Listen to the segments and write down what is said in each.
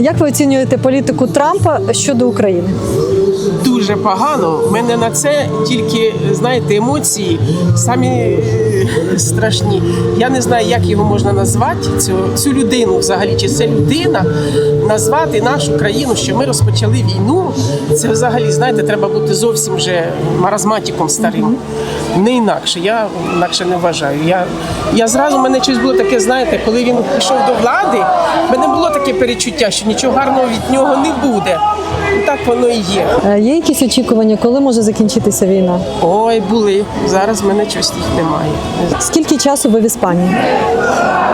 Як ви оцінюєте політику Трампа щодо України? дуже погано. У мене на це тільки знаєте емоції самі е, страшні. Я не знаю, як його можна назвати. Цю, цю людину взагалі, чи це людина назвати нашу країну, що ми розпочали війну. Це взагалі знаєте, треба бути зовсім вже маразматиком старим. Не інакше. Я інакше не вважаю. Я, я зразу в мене щось було таке, знаєте, коли він пішов до влади, в мене було таке перечуття, що нічого гарного від нього не буде. І так воно і є. Е, Є якісь очікування, коли може закінчитися війна? Ой, були. Зараз в мене щось їх немає. Скільки часу ви в Іспанії?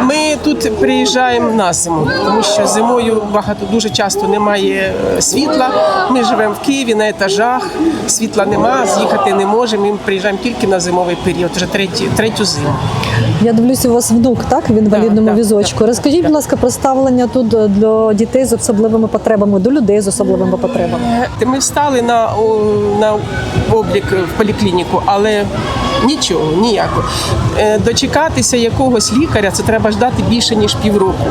Ми тут приїжджаємо на зиму, тому що зимою багато дуже часто немає е, світла. Ми живемо в Києві на етажах, світла нема, з'їхати не можемо. Ми приїжджаємо тільки на зимовий період, вже третю, третю зиму. Я дивлюся, у вас внук так в інвалідному Да, да, візочку. Розкажіть, будь ласка, про ставлення тут е, для дітей з особливими потребами, до людей з особливими потребами. Е, Ми встали на, на облік в поліклініку, але нічого, ніяко. Е, Дочекатися якогось лікаря це треба ждати більше ніж півроку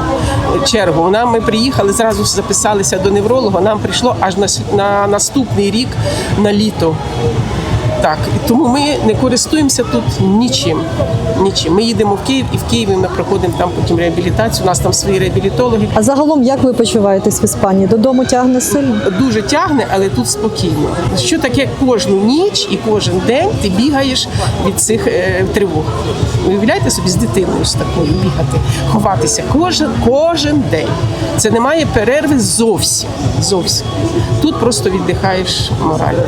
чергу. Нам ми приїхали, зразу записалися до невролога. Нам прийшло аж на, на наступний рік на літо. Так, і тому ми не користуємося тут нічим. Нічим. Ми їдемо в Київ і в Києві ми проходимо там потім реабілітацію. У нас там свої реабілітологи. А загалом, як ви почуваєтесь в Іспанії? Додому тягне сильно? дуже тягне, але тут спокійно. Що таке кожну ніч і кожен день ти бігаєш від цих е, тривог? Уявляєте собі з дитиною з такою бігати, ховатися кожен, кожен день. Це немає перерви зовсім. Зовсім. Тут просто віддихаєш морально.